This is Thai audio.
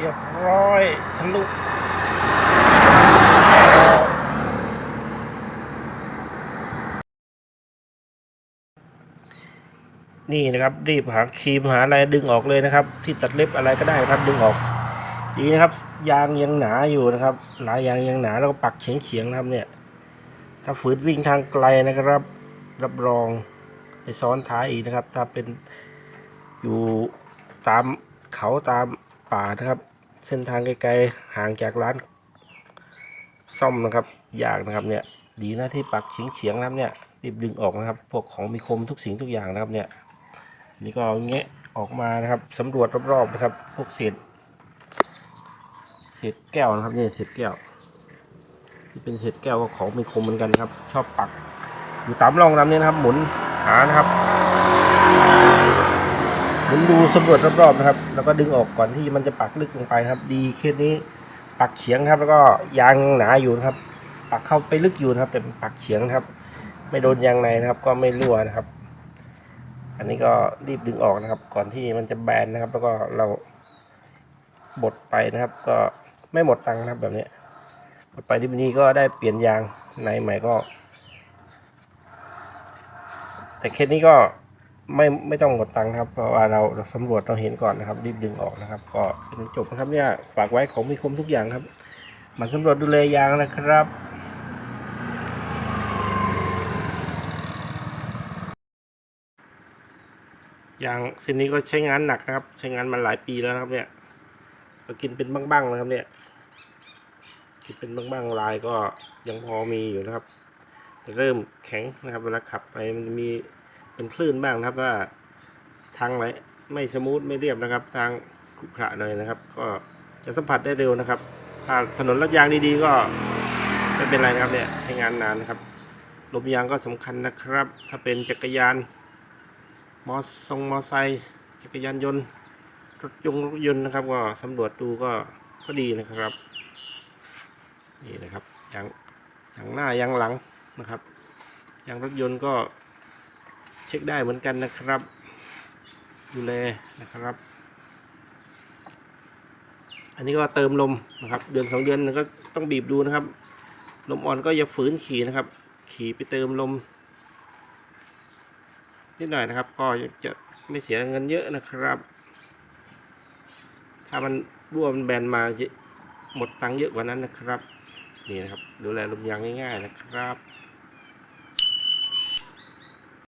เรียบร้อยทะลุนี่นะครับรีบหาครีมหาอะไรดึงออกเลยนะครับ ที่ตัดเล็บอะไรก็ได้ครับดึงออกดีนะครับ ยางยังหนาอยู่นะครับ หลายยางยังหนาแล้วก็ปักเฉียงๆนะครับเนี่ย ถ้าฝืนวิ่งทางไกลนะครับ รับรองไปซ้อนท้ายอีกนะครับ ถ้าเป็นอยู่ตามเขาตามป่านะครับ เส้นทางไกลๆห่างจากร้าน ซ่อมนะครับ ยากนะครับเนี่ย ดีนะที่ปักเฉียงเฉียงๆนะครับเนี่ยรีบดึงออกนะครับ พวกของมีคมทุกสิ่งทุกอย่างนะครับเนี่ย นี่ก็เอาแงะออกมานะครับสำรวจรอบๆนะครับ พวกเศษเศษแก้วนะครับเนี่ยเศษแก้วที่เป็นเศษแก้วก็ของมีคมเหมือนกันครับ ชอบปัก อยู่ตามร่องน้ำเนี้นะครับ หมุนหานะครับ หมุนดูสำรวจรอบๆนะครับ แล้วก็ดึงออกก่อนที่มันจะปักลึกลงไปครับ ดีเคสนี้ปักเฉียงครับ แล้วก็ยางหนาอยู่นะครับ ปักเข้าไปลึกอยู่นะครับ แต่ปักเฉียงครับ ไม่โดนยางในนะครับ ก็ไม่รั่วนะครับ อันนี้ก็รีบดึงออกนะครับ ก่อนที่มันจะแบนนะครับ แล้วก็เราบดไปนะครับ ก็ไม่หมดตังค์นะครับแบบนี้บดไปที่นี่ก็ได้เปลี่ยนยางในใหม่ก็ แต่เคสนี้ก็ ไม่ไม่ต้องหมดตังค์ครับ เพราะว่าเราเราสำรวจเราเห็นก่อนนะครับ รีบดึงออกนะครับ ก็เป็นจบนะครับเนี่ยฝากไว้ของมีคมทุกอย่างครับมันสำรวจดูแลยางนะครับยางเส้นนี้ก็ใช้งานหนักนะครับ ใช้งานมาหลายปีแล้วนะครับเนี่ยก็กินเป็นบ้างๆนะครับเนี่ยที่เป็นบ้างๆลายก็ยังพอมีอยู่นะครับ แต่เริ่มแข็งนะครับเวลาขับไปมันมี เป็นคลื่นบ้างนะครับว่าทางไหไม่สมูทไม่เรียบนะครับ ทางขรุขระหน่อยนะครับ ก็จะสัมผัสได้เร็วนะครับถ้าถนนลาดยางดีๆก็ไม่เป็นไรนะครับเนี่ยใช้งานนานนะครับลมยางก็สำคัญนะครับ ถ้าเป็นจักรยาน มอทรงมอไซค์จักรยานยนต์รถยงรถยนต์นะครับ ก็สำรวจดูก็ก็ดีนะครับนี่นะครับยางยางหน้ายางหลังนะครับยางรถยนต์ก็ เช็คได้เหมือนกันนะครับ ดูแลนะครับ อันนี้ก็เติมลมนะครับเดือนสองเดือนก็ต้องบีบดูนะครับ ลมอ่อนก็อย่าฝืนขี่นะครับ ขี่ไปเติมลมนิดหน่อยนะครับ ก็จะไม่เสียเงินเยอะนะครับ ถ้ามันรั่วมันแบนมาจะหมดตังค์เยอะกว่านั้นนะครับ นี่นะครับ ดูแลลมยางง่ายๆนะครับ